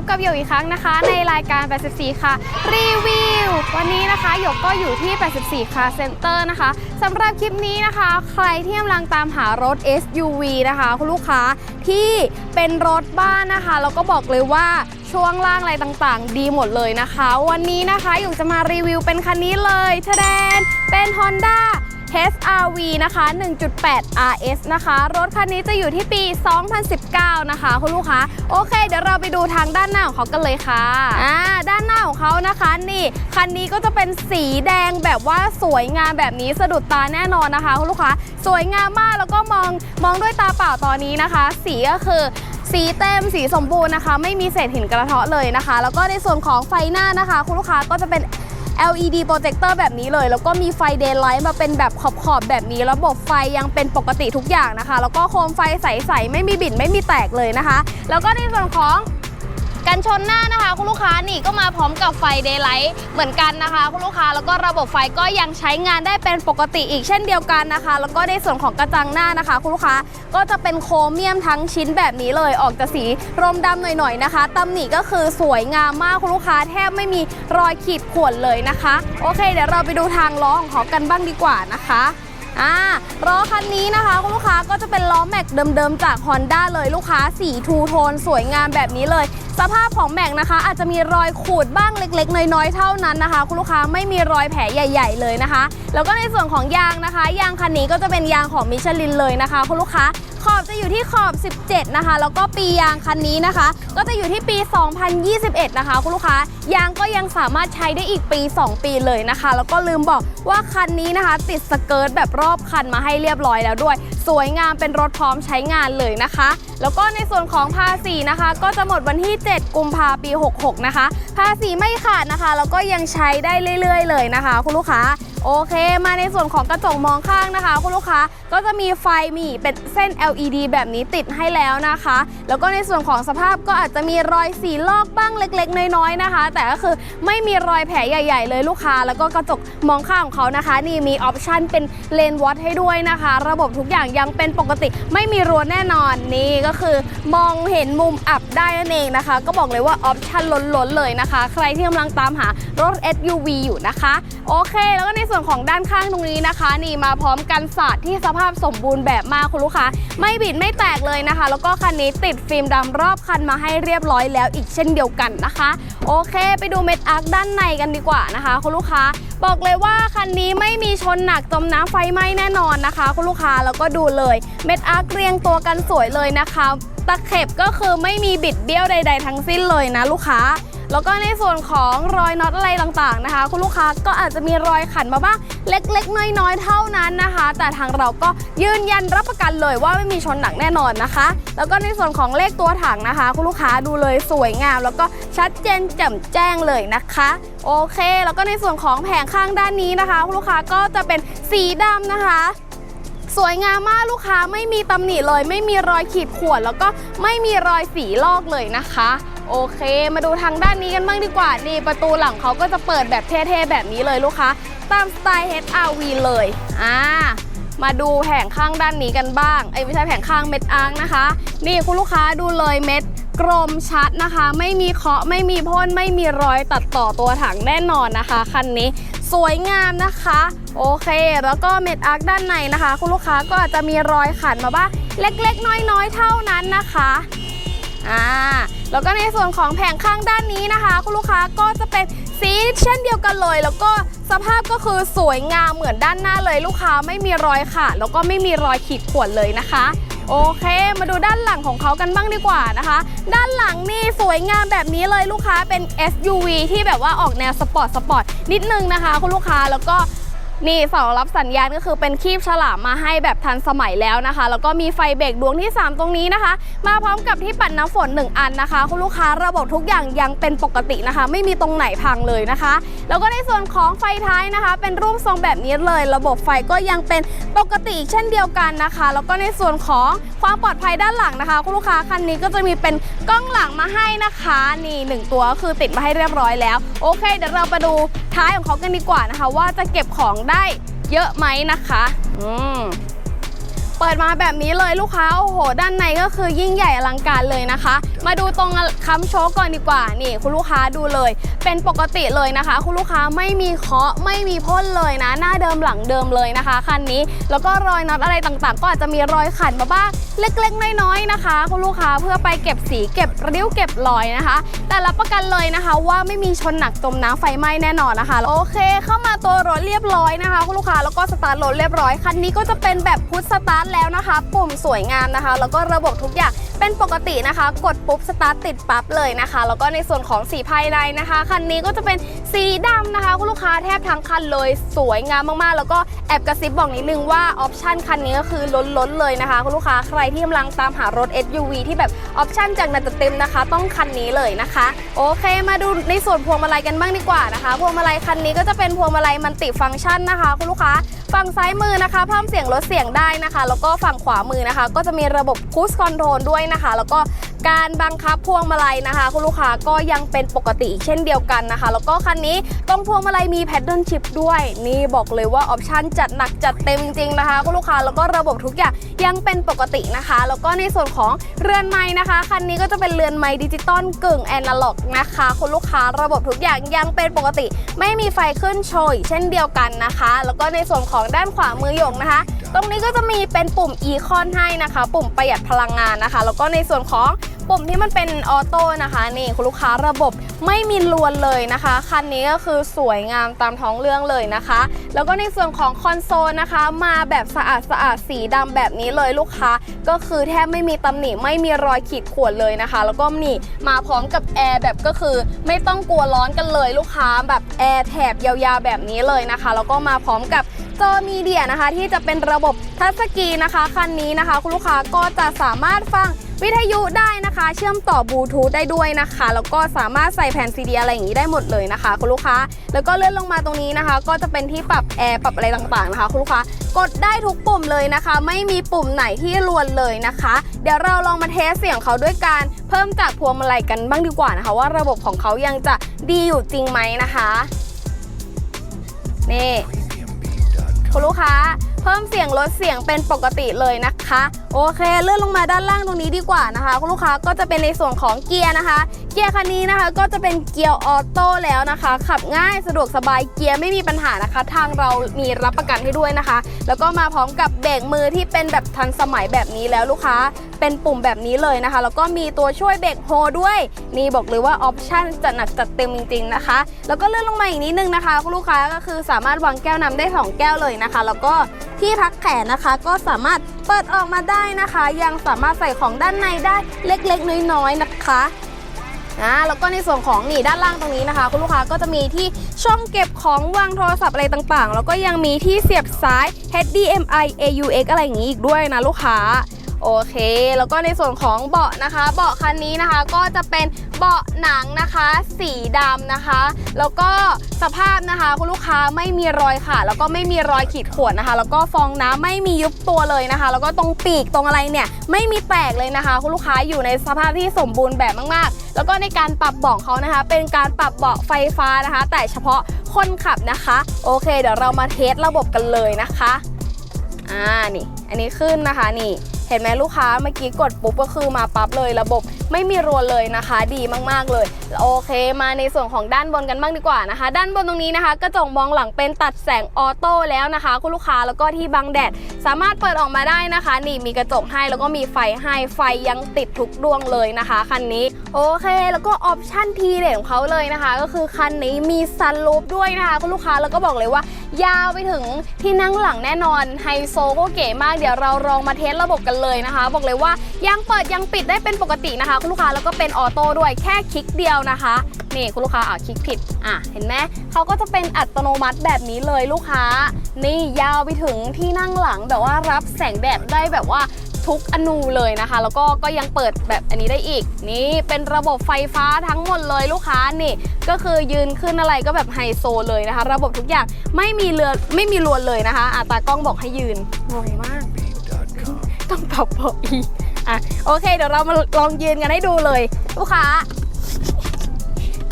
บกับหยกอีกครั้งนะคะ ในรายการ 84 ค่ะ รีวิว วันนี้นะคะหยกก็อยู่ที่ 84 ค่ะเซ็นเตอร์นะคะสำหรับคลิปนี้นะคะ ใครที่กำลังตามหารถ SUV นะคะคุณลูกค้าที่เป็นรถบ้านนะคะแล้วก็บอกเลยว่าช่วงล่างอะไรต่างๆ ดีหมดเลยนะคะ วันนี้นะคะหยกจะมารีวิวเป็นคันนี้เลยทะแดนเป็น Honda HRV นะคะ 1.8 RS นะคะ รถคันนี้จะอยู่ที่ปี 2019 นะคะ คุณลูกค้า โอเค เดี๋ยวเราไปดูทางด้านหน้าของเขากันเลยค่ะ อ่า ด้านหน้าของเขานะคะ นี่ คันนี้ก็จะเป็นสีแดงแบบว่าสวยงามแบบนี้สะดุดตาแน่นอนนะคะ คุณลูกค้า สวยงามมาก แล้วก็มอง มองด้วยตาเปล่าตอนนี้นะคะ สีก็คือสีเต็มสีสมบูรณ์นะคะ ไม่มีเศษหินกระเทาะเลยนะคะ แล้วก็ในส่วนของไฟหน้านะคะ คุณลูกค้าก็จะเป็น LED โปรเจคเตอร์แบบนี้เลย แล้วก็มีไฟเดย์ไลท์มาเป็นแบบขอบๆแบบนี้ ระบบไฟยังเป็นปกติทุกอย่างนะคะ แล้วก็โคมไฟใสๆไม่มีบิดไม่มีแตกเลยนะคะ แล้วก็ในส่วนของ กันชนหน้านะคะคุณลูกค้านี่ก็มาพร้อมกับไฟเดย์ไลท์เหมือนกันนะคะ คุณลูกค้าแล้วก็ระบบไฟก็ยังใช้งานได้เป็นปกติอีกเช่นเดียวกันนะคะ แล้วก็ในส่วนของกระจังหน้านะคะ คุณลูกค้าก็จะเป็นโครเมียมทั้งชิ้นแบบนี้เลยออกจะสีรมดำหน่อยๆนะคะตำหนิก็คือสวยงามมากคุณลูกค้าแทบไม่มีรอยขีดข่วนเลยนะคะ โอเค เดี๋ยวเราไปดูทางล้อของเขากันบ้างดีกว่านะคะ อ่าล้อคันนี้นะคะคุณลูกค้าก็จะเป็นล้อแม็กเดิมๆจาก Honda เลยลูกค้าสีทูโทนสวยงามแบบนี้เลย สภาพของแม็กนะคะ อาจจะมีรอยขูดบ้างเล็ก ๆ น้อยๆเท่านั้นนะคะ คุณลูกค้าไม่มีรอยแผลใหญ่ ๆ เลยนะคะ แล้วก็ในส่วนของยางนะคะ ยางคันนี้ก็จะเป็นยางของมิชลินเลยนะคะคุณลูกค้า ขอบจะอยู่ที่ขอบ 17 นะคะ แล้วก็ปียางคันนี้นะคะ ก็จะอยู่ที่ปี 2021 นะคะ คุณลูกค้ายางก็ยังสามารถใช้ได้อีกปี 2 ปีเลยนะคะ แล้วก็ลืมบอกว่าคันนี้นะคะ ติดสเกิร์ตแบบรอบคันมาให้เรียบร้อยแล้วด้วย สวยงามเป็นรถพร้อมใช้งานเลยนะคะ แล้วก็ในส่วนของภาษีนะคะ ก็จะหมดวันที่ 7 กุมภาปี 66 นะคะ ภาษีไม่ขาดนะคะแล้วก็ยังใช้ได้เรื่อย ๆ เลยนะคะ คุณลูกค้าโอเค มาในส่วนของกระจกมองข้างนะคะ คุณลูกค้าก็จะมีไฟมีเป็นเส้น LED แบบนี้ติดให้แล้วนะคะ แล้วก็ในส่วนของสภาพก็อาจจะมีรอยสีลอกบ้างเล็ก ๆ น้อยๆนะคะ แต่ก็คือไม่มีรอยแผลใหญ่ ๆ เลยลูกค้า แล้วก็กระจกมองข้างของเขานะคะ นี่มีออปชันเป็นเลนวัดให้ด้วยนะคะ ระบบทุกอย่างยังเป็นปกติไม่มีรั้วแน่นอนนี่ก็คือมองเห็นมุมอับได้นั่นเองนะคะ ก็บอกเลยว่าออปชันล้นๆเลยนะคะ ใครที่กำลังตามหารถ SUV อยู่นะคะ โอเค แล้วก็ในส่วนของด้านข้างตรงนี้นะคะ นี่มาพร้อมกันศาสตร์ที่สภาพสมบูรณ์แบบมากคุณลูกค้าไม่บิดไม่แตกเลยนะคะ แล้วก็คันนี้ติดฟิล์มดำรอบคันมาให้เรียบร้อยแล้วอีกเช่นเดียวกันนะคะ โอเค ไปดูเม็ดอาร์คด้านในกันดีกว่านะคะ คุณลูกค้า บอกเลยว่าคันนี้ไม่มีชนหนักจมน้ำไฟไหม้แน่นอนนะคะ คุณลูกค้าแล้วก็ดูเลยเม็ดอาร์คเรียงตัวกันสวยเลยนะคะ ตะเข็บก็คือไม่มีบิดเบี้ยวใด ๆ ทั้งสิ้นเลยนะลูกค้า แล้วก็ในส่วนของรอยน็อตอะไรต่างๆนะคะ คุณลูกค้าก็อาจจะมีรอยขันมาบ้างเล็กๆ น้อยๆ เท่านั้นนะคะ แต่ทางเราก็ยืนยันรับประกันเลยว่าไม่มีชนหนักแน่นอนนะคะ แล้วก็ในส่วนของเลขตัวถังนะคะ คุณลูกค้าดูเลยสวยงาม แล้วก็ชัดเจนแจ่มแจ้งเลยนะคะโอเค แล้วก็ในส่วนของแผงข้างด้านนี้นะคะ คุณลูกค้าก็จะเป็นสีดำนะคะ สวยงามมากลูกค้าไม่มีตำหนิเลย ไม่มีรอยขีดข่วนแล้วก็ไม่มีรอยสีลอกเลยนะคะ โอเค มาดูทางด้านนี้กันบ้างดีกว่านี่ประตูหลังเขาก็จะเปิดแบบเท่ๆแบบนี้เลยลูกค้า ตามสไตล์ HRV เลยอ่ามาดูแผงข้างด้านนี้กันบ้างไอ้ไม่ใช่แผงข้างเม็ดอาร์คนะคะ นี่คุณลูกค้าดูเลยเม็ดกลมชัดนะคะ ไม่มีเคาะไม่มีพ่นไม่มีรอยตัดต่อตัวถังแน่นอนนะคะ คันนี้ สวยงามนะคะ โอเค แล้วก็เม็ดอาร์คด้านในนะคะ คุณลูกค้าก็อาจจะมีรอยขันมาบ้างเล็กๆ น้อยๆ เท่านั้นนะคะอ่าแล้วก็ในส่วนของแผงข้างด้านนี้นะคะ คุณลูกค้าก็จะเป็นสีเช่นเดียวกันเลย แล้วก็สภาพก็คือสวยงามเหมือนด้านหน้าเลยลูกค้าไม่มีรอยขาดแล้วก็ไม่มีรอยขีดข่วนเลยนะคะ โอเค มาดูด้านหลังของเขากันบ้างดีกว่านะคะ ด้านหลังนี่สวยงามแบบนี้เลยลูกค้าเป็น SUV ที่แบบว่าออกแนวสปอร์ตสปอร์ตนิดนึงนะคะ คุณลูกค้าแล้วก็ นี่เสารับสัญญาณก็คือเป็นคีบฉลามมาให้แบบทันสมัยแล้วนะคะ แล้วก็มีไฟเบรกดวงที่ 3 ตรงนี้นะคะ มาพร้อมกับที่ปัดน้ำฝน 1 อันนะคะ คุณลูกค้าระบบทุกอย่างยังเป็นปกตินะคะ ไม่มีตรงไหนพังเลยนะคะ แล้วก็ในส่วนของไฟท้ายนะคะ เป็นรูปทรงแบบนี้เลย ระบบไฟก็ยังเป็นปกติเช่นเดียวกันนะคะ แล้วก็ในส่วนของความปลอดภัยด้านหลังนะคะ คุณลูกค้าคันนี้ก็จะมีเป็นกล้องหลังมาให้นะคะ นี่หนึ่งตัวก็คือติดมาให้เรียบร้อยแล้วโอเคเดี๋ยวเราไปดูท้ายของเขากันดีกว่านะคะ ว่าจะเก็บของได้เยอะไหมนะคะ อืม เปิดมาแบบนี้เลยลูกค้าโอ้โห ด้านในก็คือยิ่งใหญ่อลังการเลยนะคะ มาดูตรงค้ำโชก่อนดีกว่านี่ คุณลูกค้าดูเลย เป็นปกติเลยนะคะ คุณลูกค้าไม่มีเคาะไม่มีพ่นเลยนะ หน้าเดิมหลังเดิมเลยนะคะคันนี้ แล้วก็รอยน็อตอะไรต่างๆ ก็อาจจะมีรอยขันมาบ้างเล็กๆ น้อยๆนะคะ คุณลูกค้าเพื่อไปเก็บสีเก็บริ้วเก็บรอยนะคะ แต่รับประกันเลยนะคะ ว่าไม่มีชนหนักจมน้ำไฟไหม้แน่นอนนะคะ โอเค เข้ามาตัวรถเรียบร้อยนะคะ คุณลูกค้าแล้วก็สตาร์ทรถเรียบร้อยคันนี้ก็จะเป็นแบบพุทสตาร์ทแล้วนะคะ ปุ่มสวยงามนะคะ แล้วก็ระบบทุกอย่างเป็นปกตินะคะ กดปุ๊บสตาร์ทติดปั๊บเลยนะคะ แล้วก็ในส่วนของสีภายในนะคะคันนี้ก็จะเป็นสีดำนะคะคุณลูกค้าแทบทั้งคันเลย สวยงามมากๆ แล้วก็แอบกระซิบบอกนิดนึงว่าออปชันคันนี้ก็คือล้นๆเลยนะคะคุณลูกค้าใครที่กำลังตามหารถ SUV ที่แบบออปชันจากหนักเต็มนะคะ ต้องคันนี้เลยนะคะ โอเคมาดูในส่วนพวงมาลัยกันบ้างดีกว่านะคะ พวงมาลัยคันนี้ก็จะเป็นพวงมาลัยมันติฟังก์ชันนะคะคุณลูกค้าฝั่งซ้ายมือนะคะเพิ่มเสียงลดเสียงได้นะคะ แล้วก็ฝั่งขวามือนะคะ ก็จะมีระบบคูสคอนโทรลด้วยนะคะ แล้วก็การบังคับพวงมาลัยนะคะ คุณลูกค้าก็ยังเป็นปกติอีกเช่นเดียวกันนะคะ แล้วก็คันนี้ตรงพวงมาลัยมีแพดเดิลชิพด้วย นี่บอกเลยว่าออปชันจัดหนักจัดเต็มจริงๆนะคะ คุณลูกค้าแล้วก็ระบบทุกอย่างยังเป็นปกตินะคะ แล้วก็ในส่วนของเรือนไม้นะคะคันนี้ก็จะเป็นเรือนไม้ดิจิตอลกึ่งแอนาล็อกนะคะคุณลูกค้าระบบทุกอย่างยังเป็นปกติ ไม่มีไฟขึ้นโชยเช่นเดียวกันนะคะ แล้วก็ในส่วนของของด้านขวามือหยกนะคะ ตรงนี้ก็จะมีเป็นปุ่มอีคอนให้นะคะ ปุ่มประหยัดพลังงานนะคะ แล้วก็ในส่วนของปุ่มที่มันเป็นออโต้นะคะนี่คุณลูกค้าระบบไม่มีลวนเลยนะคะคันนี้ก็คือสวยงามตามท้องเรื่องเลยนะคะ แล้วก็ในส่วนของคอนโซลนะคะ มาแบบสะอาดสะอาดสีดำแบบนี้เลยลูกค้า ก็คือแทบไม่มีตำหนิไม่มีรอยขีดข่วนเลยนะคะ แล้วก็นี่มาพร้อมกับแอร์แบบก็คือไม่ต้องกลัวร้อนกันเลยลูกค้าแบบแอร์แถบยาวๆแบบนี้เลยนะคะ แล้วก็มาพร้อมกับ จอมีเดียนะคะ ที่จะเป็นระบบทัชสกรีนนะคะคันนี้นะคะ คุณลูกค้าก็จะสามารถฟังวิทยุได้นะคะ เชื่อมต่อบลูทูธได้ด้วยนะคะแล้วก็สามารถใส่แผ่นซีดีอะไรอย่างนี้ได้หมดเลยนะคะ คุณลูกค้า แล้วก็เลื่อนลงมาตรงนี้นะคะ ก็จะเป็นที่ปรับแอร์ปรับอะไรต่างๆนะคะ คุณลูกค้ากดได้ทุกปุ่มเลยนะคะ ไม่มีปุ่มไหนที่รวนเลยนะคะ เดี๋ยวเราลองมาเทสเสียงเขาด้วยการเพิ่มจากพวงมาลัยกันบ้างดีกว่านะคะ ว่าระบบของเขายังจะดีอยู่จริงไหมนะคะนี่ คุณลูกค้า เพิ่มเสียงลดเสียงเป็นปกติเลยนะคะ โอเคเลื่อนลงมาด้านล่างตรงนี้ดีกว่านะคะ คุณลูกค้าก็จะเป็นในส่วนของเกียร์นะคะ เกียร์คันนี้นะคะก็จะเป็นเกียร์ออโต้แล้วนะคะ ขับง่ายสะดวกสบายเกียร์ไม่มีปัญหานะคะ ทางเรามีรับประกันให้ด้วยนะคะ แล้วก็มาพร้อมกับเบรกมือที่เป็นแบบทันสมัยแบบนี้แล้วลูกค้าเป็นปุ่มแบบนี้เลยนะคะ แล้วก็มีตัวช่วยเบรกโฮด้วย นี่บอกเลยว่าออปชั่นจัดหนักจัดเต็มจริงๆนะคะ แล้วก็เลื่อนลงมาอีกนิดนึงนะคะคุณลูกค้าก็คือสามารถวางแก้วน้ำได้สองแก้วเลยนะคะ แล้วก็ที่พักแขนนะคะก็สามารถ เปิดออกมาได้นะคะ ยังสามารถใส่ของด้านในได้เล็กๆ น้อยๆนะคะนะแล้วก็ในส่วนของนี่ด้านล่างตรงนี้นะคะ คุณลูกค้าก็จะมีที่ช่องเก็บของวางโทรศัพท์อะไรต่างๆ แล้วก็ยังมีที่เสียบสาย HDMI AUX อะไรอย่างนี้อีกด้วยนะลูกค้า โอเค แล้วก็ในส่วนของเบาะนะคะ เบาะคันนี้นะคะ ก็จะเป็นเบาะหนังนะคะ สีดำนะคะ แล้วก็สภาพนะคะคุณลูกค้าไม่มีรอยขาดแล้วก็ไม่มีรอยขีดข่วนนะคะ แล้วก็ฟองน้ำไม่มียุบตัวเลยนะคะ แล้วก็ตรงปีกตรงอะไรเนี่ยไม่มีแตกเลยนะคะ คุณลูกค้าอยู่ในสภาพที่สมบูรณ์แบบมากๆ แล้วก็ในการปรับเบาะเขานะคะ เป็นการปรับเบาะไฟฟ้านะคะ แต่เฉพาะคนขับนะคะ โอเค เดี๋ยวเรามาเทสระบบกันเลยนะคะอ่านี่ อันนี้ขึ้นนะคะนี่ เห็นไหมลูกค้าเมื่อกี้กดปุ๊บก็คือมาปั๊บเลย ระบบไม่มีรวนเลยนะคะ ดีมากๆเลย โอเค มาในส่วนของด้านบนกันบ้างดีกว่านะคะ ด้านบนตรงนี้นะคะกระจกมองหลังเป็นตัดแสงออโต้แล้วนะคะ คุณลูกค้าแล้วก็ที่บังแดด สามารถเปิดออกมาได้นะคะ นี่มีกระจกให้แล้วก็มีไฟให้ไฟยังติดทุกดวงเลยนะคะคันนี้โอเค แล้วก็ออปชั่นทีเด็ดของเขาเลยนะคะ ก็คือคันนี้มีซันรูฟด้วยนะคะคุณลูกค้าแล้วก็บอกเลยว่ายาวไปถึงที่นั่งหลังแน่นอนไฮโซก็เก๋มากเดี๋ยวเราลองมาเทสระบบกันเลยนะคะ บอกเลยว่ายังเปิดยังปิดได้เป็นปกตินะคะ คุณลูกค้าแล้วก็เป็นออโต้ด้วยแค่คลิกเดียวนะคะนี่คุณลูกค้าอะคลิกผิดอะเห็นไหมเขาก็จะเป็นอัตโนมัติแบบนี้เลยลูกค้า นี่ยาวไปถึงที่นั่งหลังแบบว่ารับแสงแดดได้แบบว่า ทุกอนูเลยนะคะ แล้วก็ก็ยังเปิดแบบอันนี้ได้อีก นี่เป็นระบบไฟฟ้าทั้งหมดเลยลูกค้านี่ ก็คือยืนขึ้นอะไรก็แบบไฮโซเลยนะคะ ระบบทุกอย่างไม่มีเรือไม่มีรวนเลยนะคะอะตากล้องบอกให้ยืนงงมาก ต้องปรับเบาะอีกอะโอเค เดี๋ยวเรามาลองยืนกันให้ดูเลย ลูกค้า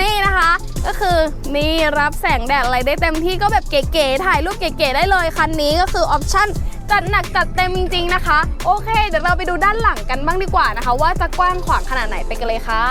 นี่นะคะ ก็คือนี่รับแสงแดดอะไรได้เต็มที่ก็แบบเก๋ๆถ่ายรูปเก๋ๆได้เลยคันนี้ก็คือออปชั่น จัดหนักจัดเต็มจริงๆนะคะ โอเค เดี๋ยวเราไปดูด้านหลังกันบ้างดีกว่านะคะ ว่าจะกว้างขวางขนาดไหนไปกันเลยค่ะ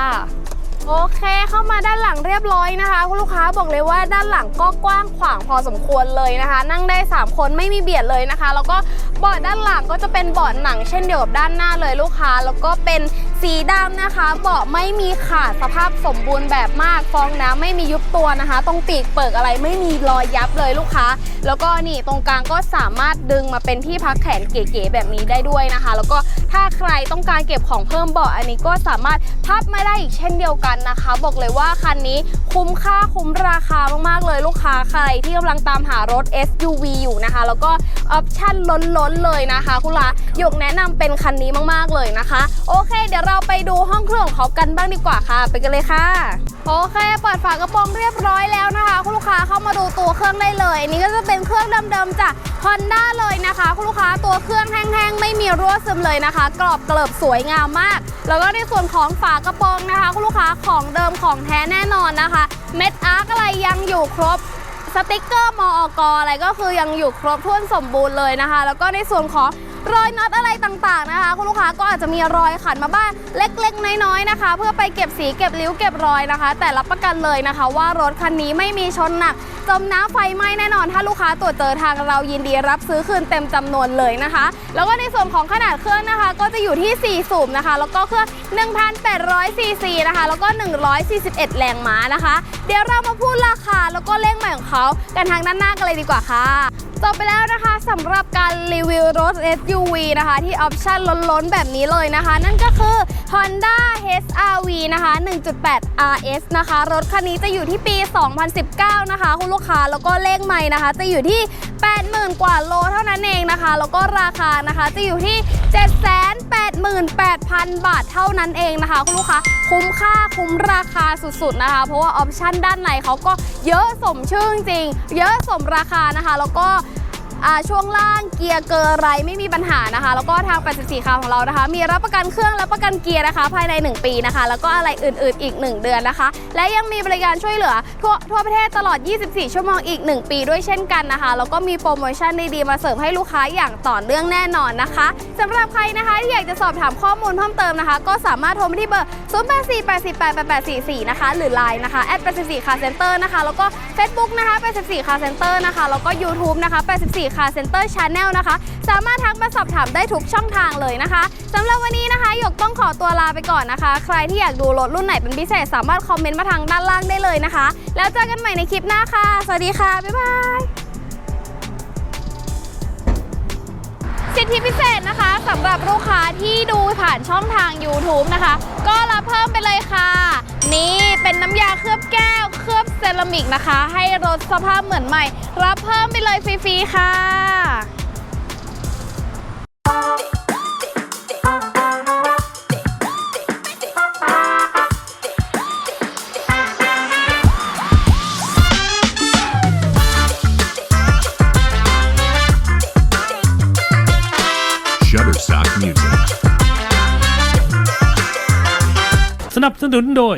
โอเค เข้ามาด้านหลังเรียบร้อยนะคะ คุณลูกค้าบอกเลยว่าด้านหลังก็กว้างขวางพอสมควรเลยนะคะ นั่งได้ 3 คนไม่มีเบียดเลยนะคะ แล้วก็เบาะด้านหลังก็จะเป็นเบาะหนังเช่นเดียวกับด้านหน้าเลยลูกค้า แล้วก็เป็น สีดำนะคะเบาะไม่มีขาดสภาพสมบูรณ์แบบมากฟองน้ำไม่มียุบตัวนะคะ ตรงปีกเปิกอะไรไม่มีรอยยับเลยลูกค้า แล้วก็นี่ตรงกลางก็สามารถดึงมาเป็นที่พักแขนเก๋ๆแบบนี้ได้ด้วยนะคะ แล้วก็ถ้าใครต้องการเก็บของเพิ่มเบาะอันนี้ก็สามารถพับมาได้อีกเช่นเดียวกันนะคะ บอกเลยว่าคันนี้คุ้มค่าคุ้มราคามากๆเลยลูกค้าใครที่กำลังตามหารถ SUV อยู่นะคะ แล้วก็ออปชั่นล้นๆเลยนะคะ คุณลาหยกแนะนำเป็นคันนี้มากๆเลยนะคะ โอเคเดี๋ยวเราไปดูห้องเครื่องของเขากันบ้างดีกว่าค่ะ ไปกันเลยค่ะ โอเค เปิดฝากระโปรงเรียบร้อยแล้วนะคะ คุณลูกค้าเข้ามาดูตัวเครื่องได้เลยอันนี้ก็จะเป็นเครื่องเดิมๆจาก Honda เลยนะคะ คุณลูกค้าตัวเครื่องแห้งๆ ไม่มีรั่วซึมเลยนะคะ กรอบเกลิบสวยงามมาก แล้วก็ในส่วนของฝากระโปรงนะคะ คุณลูกค้าของเดิมของแท้แน่นอนนะคะ เม็ดอาร์กอะไรยังอยู่ครบสติกเกอร์มอกอะไรก็คือยังอยู่ครบถ้วนสมบูรณ์เลยนะคะ แล้วก็ในส่วนของ รอยน็อตอะไรต่างๆนะคะ คุณลูกค้าก็อาจจะมีรอยขันมาบ้างเล็กๆ น้อยๆนะคะ เพื่อไปเก็บสีเก็บริ้วเก็บรอยนะคะ แต่รับประกันเลยนะคะ ว่ารถคันนี้ไม่มีชนหนักจมน้ำไฟไหม้แน่นอน ถ้าลูกค้าตรวจเจอทางเรายินดีรับซื้อคืนเต็มจำนวนเลยนะคะ แล้วก็ในส่วนของขนาดเครื่องนะคะ ก็จะอยู่ที่ 4 สูบนะคะ แล้วก็เครื่อง1,800ซีซีนะคะ แล้วก็ 141 แรงม้านะคะ เดี๋ยวเรามาพูดราคาแล้วก็เลขใหม่ของเขากันทางด้านหน้ากันเลยดีกว่าค่ะ จบไปแล้วนะคะสำหรับการรีวิวรถ SUV นะคะ ที่ออปชั่นล้นๆ แบบนี้เลยนะคะ นั่นก็คือ Honda HRV นะคะ 1.8 RS นะคะ รถคันนี้จะอยู่ที่ปี 2019 นะคะ คุณลูกค้าแล้วก็เลขใหม่นะคะ จะอยู่ที่ 80,000 กว่าโลเท่านั้นเองนะคะ แล้วก็ราคานะคะจะอยู่ที่ 788,000 บาทเท่านั้นเองนะคะคุณลูกค้าคุ้มค่าคุ้มราคาสุดๆนะคะ เพราะว่าออปชั่นด้านในเขาก็เยอะสมชื่อจริง เยอะสมราคานะคะ แล้วก็ ช่วงล่างเกียร์เกอร์ไรไม่มีปัญหานะคะ แล้วก็ทาง 84คาของเรานะคะ มีรับประกันเครื่องและประกันเกียร์นะคะ ภายใน 1 ปีนะคะ แล้วก็อะไรอื่นๆอีก 1 เดือนนะคะ และยังมีบริการช่วยเหลือทั่วทั่วประเทศตลอด 24 ชั่วโมงอีก 1 ปีด้วยเช่นกันนะคะ แล้วก็มีโปรโมชั่นดีๆมาเสิร์ฟให้ลูกค้าอย่างต่อเนื่องแน่นอนนะคะสำหรับใครนะคะที่อยากจะสอบถามข้อมูลเพิ่มเติมนะคะ ก็สามารถโทรมาที่เบอร์ 0848488844 นะคะ หรือ Line นะคะ @84 car center นะคะ แล้วก็ Facebook นะคะ 84 car center นะคะ แล้วก็ YouTube นะคะ 84 car center channel นะคะ สามารถทักมาสอบถามได้ทุกช่องทางเลยนะคะสำหรับวันนี้นะคะหยกต้องขอตัวลาไปก่อนนะคะ ใครที่อยากดูรถรุ่นไหนเป็นพิเศษ สามารถคอมเมนต์มาทางด้านล่างได้เลยนะคะ แล้วเจอกันใหม่ในคลิปหน้าค่ะ สวัสดีค่ะ บ๊ายบายสิทธิพิเศษนะคะสำหรับลูกค้าที่ดูผ่านช่องทาง YouTube นะคะ ก็รับเพิ่มไปเลยค่ะ นี่เป็นน้ำยาเคลือบแก้วเคลือบ เซรามิกนะคะ ให้รถสภาพเหมือนใหม่ รับเพิ่มไปเลยฟรีๆค่ะ Shutterstock Music. สนับสนุนโดย